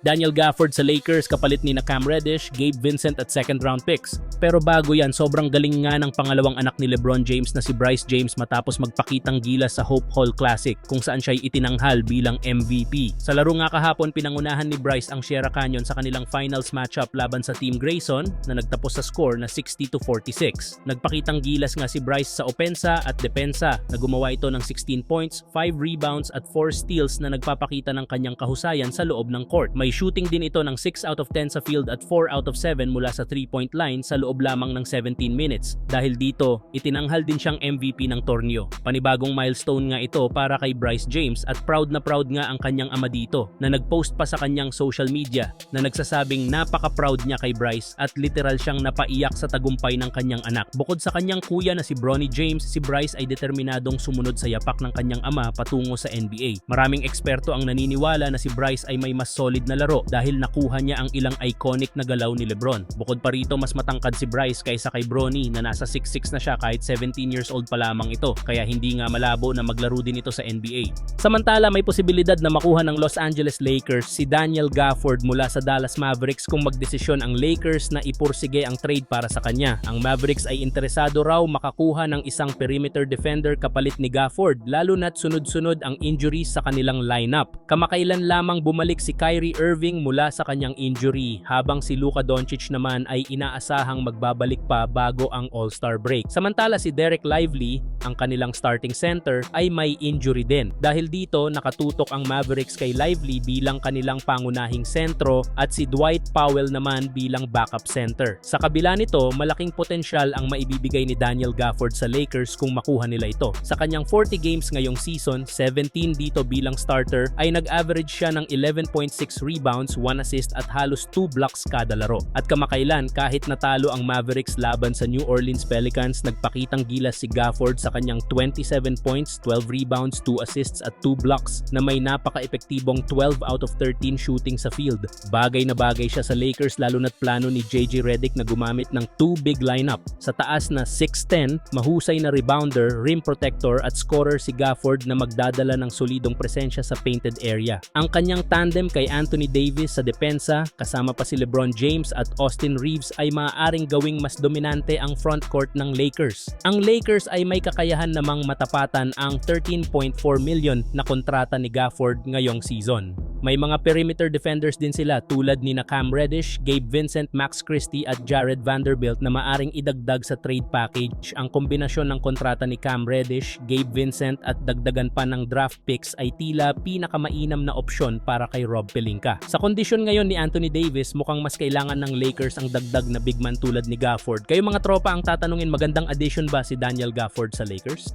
Daniel Gafford sa Lakers kapalit ni na Cam Reddish, Gabe Vincent at second round picks. Pero bago yan, sobrang galing nga ng pangalawang anak ni LeBron James na si Bryce James matapos magpakitang gilas sa Hope Hall Classic kung saan siya'y itinanghal bilang MVP. Sa laro nga kahapon, pinangunahan ni Bryce ang Sierra Canyon sa kanilang finals matchup laban sa Team Grayson na nagtapos sa score na 60 to 46. Nagpakitang gilas nga si Bryce sa opensa at depensa na gumawa ito ng 16 points, 5 rebounds at 4 steals na nagpapakita ng kanyang kahusayan sa loob ng court. May shooting din ito ng 6 out of 10 sa field at 4 out of 7 mula sa 3-point line sa loob lamang ng 17 minutes. Dahil dito, itinanghal din siyang MVP ng torneo. Panibagong milestone nga ito para kay Bryce James at proud na proud nga ang kanyang ama dito na nagpost pa sa kanyang social media na nagsasabing napaka-proud niya kay Bryce at literal siyang napaiyak sa tagumpay ng kanyang anak. Bukod sa kanyang kuya na si Bronny James, si Bryce ay determinadong sumunod sa yapak ng kanyang ama patungo sa NBA. Maraming eksperto ang naniniwala na si Bryce ay may mas solid na laro dahil nakuha niya ang ilang iconic na galaw ni LeBron. Bukod pa rito, mas matangkad si Bryce kaysa kay Bronny na nasa 6'6 na siya kahit 17 years old pa lamang ito kaya hindi nga malabo na maglaro din ito sa NBA. Samantala, may posibilidad na makuha ng Los Angeles Lakers si Daniel Gafford mula sa Dallas Mavericks kung magdesisyon ang Lakers na ipursige ang trade para sa kanya. Ang Mavericks ay interesado raw makakuha ng isang perimeter defender kapalit ni Gafford lalo na't sunod-sunod ang injuries sa kanilang lineup. Kamakailan lamang bumalik si Kyrie Irving mula sa kanyang injury habang si Luka Doncic naman ay inaasahang magbabalik pa bago ang All-Star break. Samantala si Derek Lively, ang kanilang starting center, ay may injury din. Dahil dito nakatutok ang Mavericks kay Lively bilang kanilang pangunahing sentro at si Dwight Powell naman bilang backup center. Sa kabila nito, malaking potensyal ang maibibigay ni Daniel Gafford sa Lakers kung makuha nila ito. Sa kanyang 40 games ngayong season, 17 dito bilang starter ay nag-average siya ng 11.6 rebounds, 1 assist at halos 2 blocks kada laro. At kamakailan kahit natalo ang Mavericks laban sa New Orleans Pelicans, nagpakitang gilas si Gafford sa kanyang 27 points, 12 rebounds, 2 assists at 2 blocks na may napaka-epektibong 12 out of 13 shooting sa field. Bagay na bagay siya sa Lakers lalo na't plano ni JJ Redick na gumamit ng 2 big lineup. Sa taas na 6'10, mahusay na rebounder, rim protector at scorer si Gafford na magdadala ng solidong presensya sa painted area. Ang kanyang tandem kay Anthony Davis sa depensa, kasama pa si LeBron James at Austin Reeves ay maaaring gawing mas dominante ang front court ng Lakers. Ang Lakers ay may kakayahan namang matapatan ang 13.4 million na kontrata ni Gafford ngayong season. May mga perimeter defenders din sila tulad ni na Cam Reddish, Gabe Vincent, Max Christie at Jared Vanderbilt na maaring idagdag sa trade package. Ang kombinasyon ng kontrata ni Cam Reddish, Gabe Vincent at dagdagan pa ng draft picks ay tila pinakamainam na opsyon para kay Rob Pelinka. Sa kondisyon ngayon ni Anthony Davis, mukhang mas kailangan ng Lakers ang dagdag na big man tulad ni Gafford. Kayo mga tropa ang tatanungin magandang addition ba si Daniel Gafford sa Lakers?